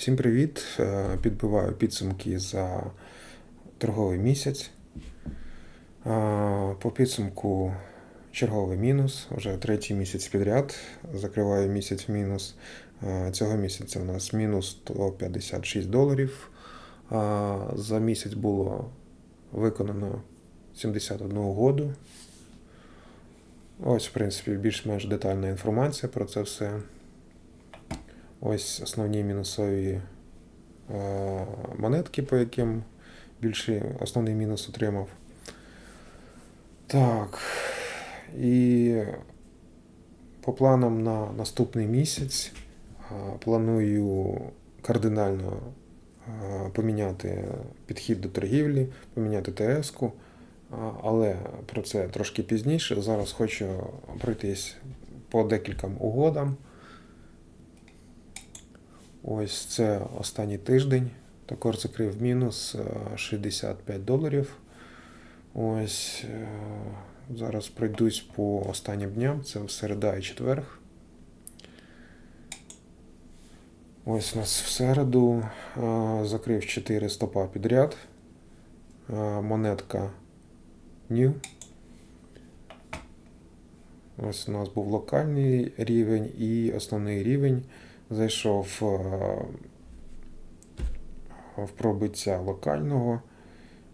Всім привіт! Е, Підбиваю підсумки за торговий місяць. Е, По підсумку черговий мінус, вже третій місяць підряд. Закриваю місяць в мінус. Е, Цього місяця у нас мінус 156 доларів. За місяць було виконано 71 угоду. Ось, в принципі, більш-менш детальна інформація про це все. Ось основні мінусові е, монетки, по яким більший основний мінус отримав. Так. І по планам на наступний місяць е, планую кардинально е, поміняти підхід до торгівлі, поміняти ТС-ку. Але про це трошки пізніше. Зараз хочу пройтись по декільком угодам. Ось це останній тиждень. Також закрив мінус е, 65 доларів. Ось е, зараз пройдусь по останнім дням. Це середа і четверг. Ось у нас в середу е, закрив 4 стопа підряд. Е, Монетка New. Ось у нас був локальний рівень і основний рівень. Зайшов е, в пробиття локального,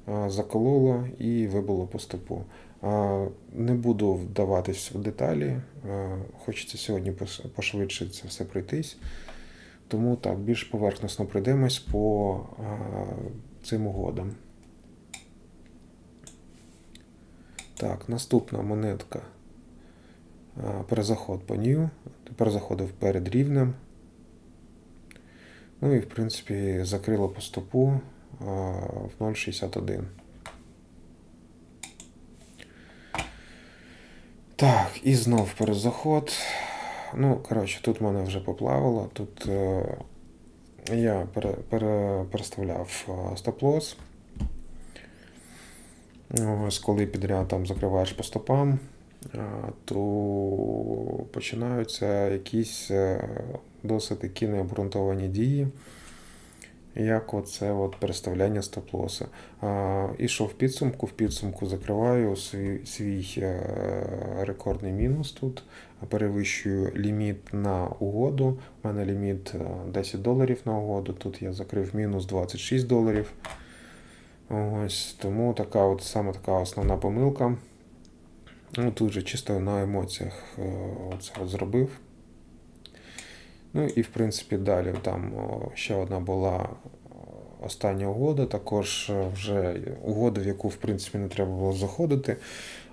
е, закололо і вибило по стопу. Е, Не буду вдаватись в деталі. Хочеться сьогодні пошвидше це все пройтись. Тому так, більш поверхносно пройдемось по цим угодам. Так, наступна монетка. Перезаход по New. Тепер заходив перед рівнем. Ну і, в принципі, закрило по стопу в 0,61. Так, і знов перезаход. Ну, коротше, тут мене вже поплавало. Тут е, я пере, пере, переставляв е, стоп-лосс. Ось коли підряд там закриваєш по стопам, то починаються якісь е, досить такі необґрунтовані дії, як оце от переставляння стоп-лоса. І що в підсумку? В підсумку закриваю свій, свій е, рекордний мінус тут, перевищую ліміт на угоду. У мене ліміт е, 10 доларів на угоду. Тут я закрив мінус 26 доларів. Ось тому така от саме така основна помилка. Ну, тут же чисто на емоціях е, оце зробив. Ну і в принципі далі там ще одна була остання угода, також е, вже угода, в яку в принципі не треба було заходити,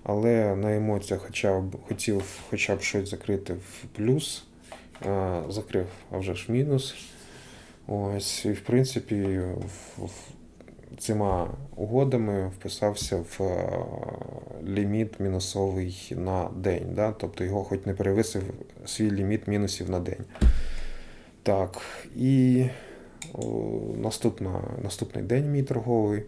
але на емоціях хоча б хотів хоча б щось закрити в плюс, е, закрив, а вже ж мінус. Ось, і в принципі, в, в, цими угодами вписався в е, ліміт мінусовий на день. Да? Тобто його хоч не перевисив свій ліміт мінусів на день. Так, і наступна, наступний день мій торговий.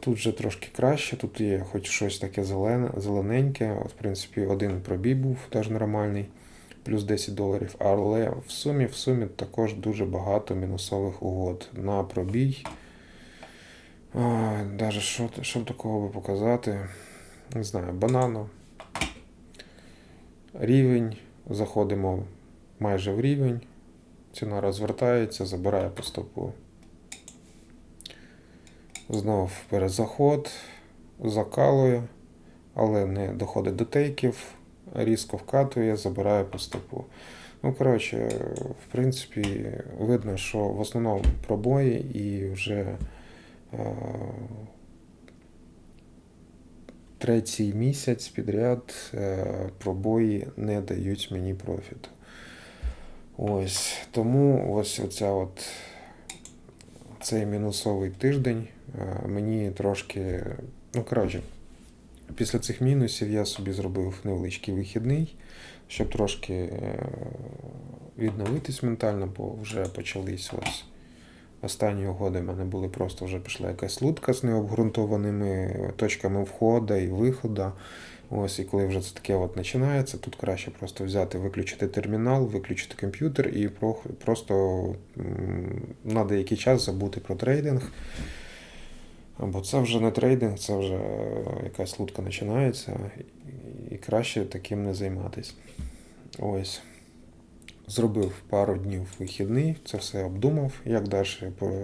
Тут вже трошки краще, тут є хоч щось таке зелене, зелененьке. От, в принципі, один пробій був теж нормальний, плюс 10 доларів. Але в сумі, в сумі також дуже багато мінусових угод на пробій. А, Даже що, що такого би показати? Не знаю, банано. Рівень. Заходимо майже в рівень. Ціна розвертається, забирає по стопу. Знов перезаход, закалує, але не доходить до тейків, різко вкатує, забирає по стопу. Ну, коротше, в принципі, видно, що в основному пробої і вже третій місяць підряд е, пробої не дають мені профіту. Ось тому ось оця от цей мінусовий тиждень е, мені трошки. Ну, коротше, після цих мінусів я собі зробив невеличкий вихідний, щоб трошки е, відновитись ментально, бо вже почались ось останні угоди. в мене були просто вже пішла якась лутка з необґрунтованими точками входу і виходу. Ось, і коли вже це таке от починається, тут краще просто взяти, виключити термінал, виключити комп'ютер і про- просто на деякий час забути про трейдинг. Бо це вже не трейдинг, це вже якась лутка починається, і- краще таким не займатися. Ось. Зробив пару днів вихідний, це все обдумав, як далі,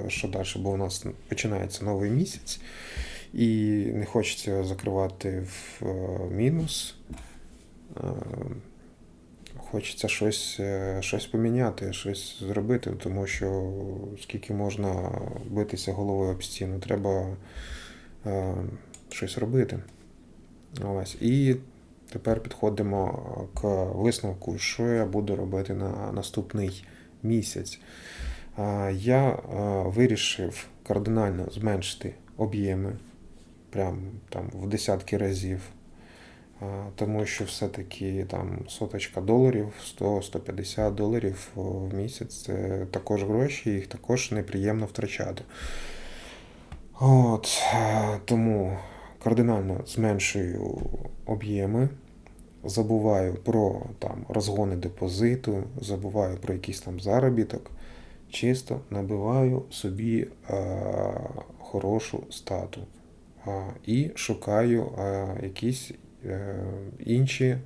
що далі, бо у нас починається новий місяць, і не хочеться закривати в е, мінус. Е, Хочеться щось, е, щось поміняти, щось зробити, тому що скільки можна битися головою об стіну, треба щось робити. Ось. І тепер підходимо к висновку, що я буду робити на наступний місяць. Я е, вирішив кардинально зменшити об'єми прям там в десятки разів. Тому що все-таки там соточка доларів, 100-150 доларів в місяць це також гроші, їх також неприємно втрачати. От, е, тому кардинально зменшую об'єми, забуваю про там, розгони депозиту, забуваю про якийсь там заробіток, чисто набиваю собі е, хорошу стату а, і шукаю е, якісь е, інші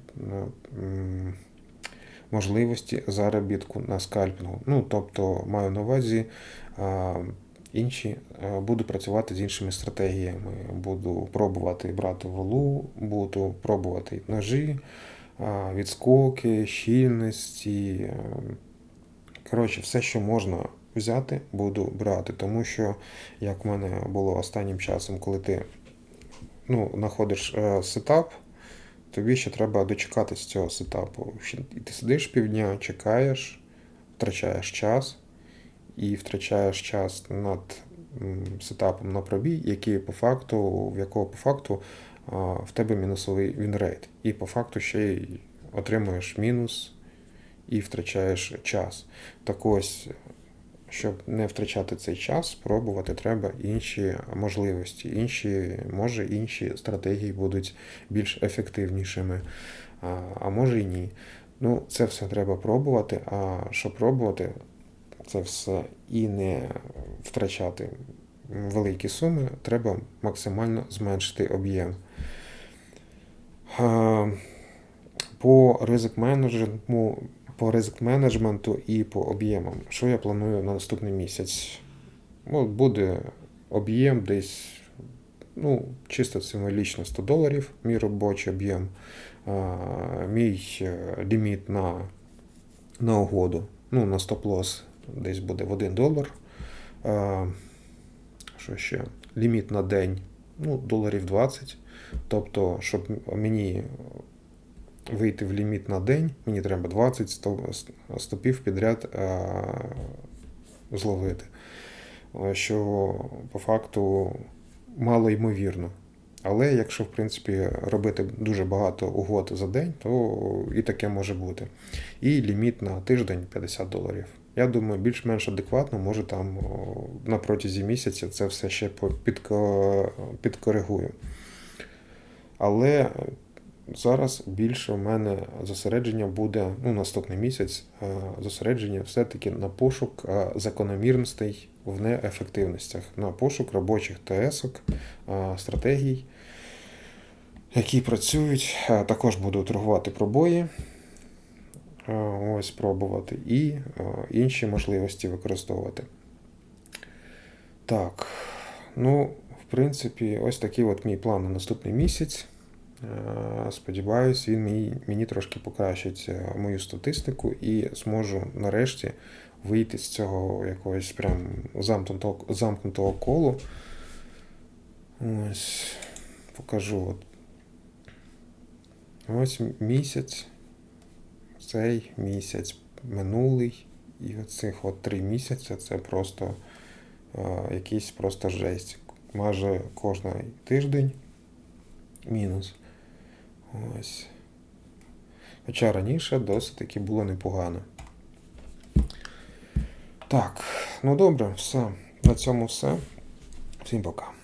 м, можливості заробітку на скальпінгу. Ну, тобто маю на увазі. е, Інші е, буду працювати з іншими стратегіями. Буду пробувати брати валу, буду пробувати ножі, е, відскоки, щільності. е, Коротше, все, що можна взяти, буду брати. Тому що, як в мене було останнім часом, коли ти ну, знаходиш сетап, тобі ще треба дочекатись цього сетапу. І ти сидиш півдня, чекаєш, втрачаєш час і втрачаєш час над сетапом на пробій, який по факту, в якого по факту в тебе мінусовий вінрейт. І по факту ще й отримуєш мінус і втрачаєш час. Так ось, щоб не втрачати цей час, спробувати треба інші можливості. Інші, може, інші стратегії будуть більш ефективнішими, а, може і ні. Ну, це все треба пробувати. А щоб пробувати, це все і не втрачати великі суми, треба максимально зменшити об'єм. По ризик менеджменту, по ризик менеджменту і по об'ємам. Що я планую на наступний місяць? От буде об'єм десь, ну, чисто символічно 100 доларів, мій робочий об'єм, мій е, ліміт на, на угоду, ну, на стоп-лосс десь буде в 1 долар. Що ще? Ліміт на день, ну, доларів 20. Тобто, щоб мені вийти в ліміт на день, мені треба 20 сто- стопів підряд зловити. Що по факту мало ймовірно. Але якщо, в принципі, робити дуже багато угод за день, то і таке може бути. І ліміт на тиждень 50 доларів. Я думаю, більш-менш адекватно, може там на протязі місяця це все ще підкоригую. Але зараз більше в мене зосередження буде ну, наступний місяць. е, Зосередження все-таки на пошук е, закономірностей в неефективностях, на пошук робочих ТС-ок, е, стратегій, які працюють. Також буду торгувати пробої. Е, Ось пробувати і е, інші можливості використовувати. Так, ну, в принципі, ось такий от мій план на наступний місяць. Е, Сподіваюсь, він мені, мені трошки покращить мою статистику і зможу нарешті вийти з цього якогось прям замкнутого, замкнутого колу. Ось, покажу. От. Ось місяць, цей місяць, минулий, і оцих от три місяці це просто е, якийсь просто жесть. Майже кожний тиждень мінус. Ось. Хоча раніше досить таки було непогано. Так, ну добре, все. На цьому все. Всім пока.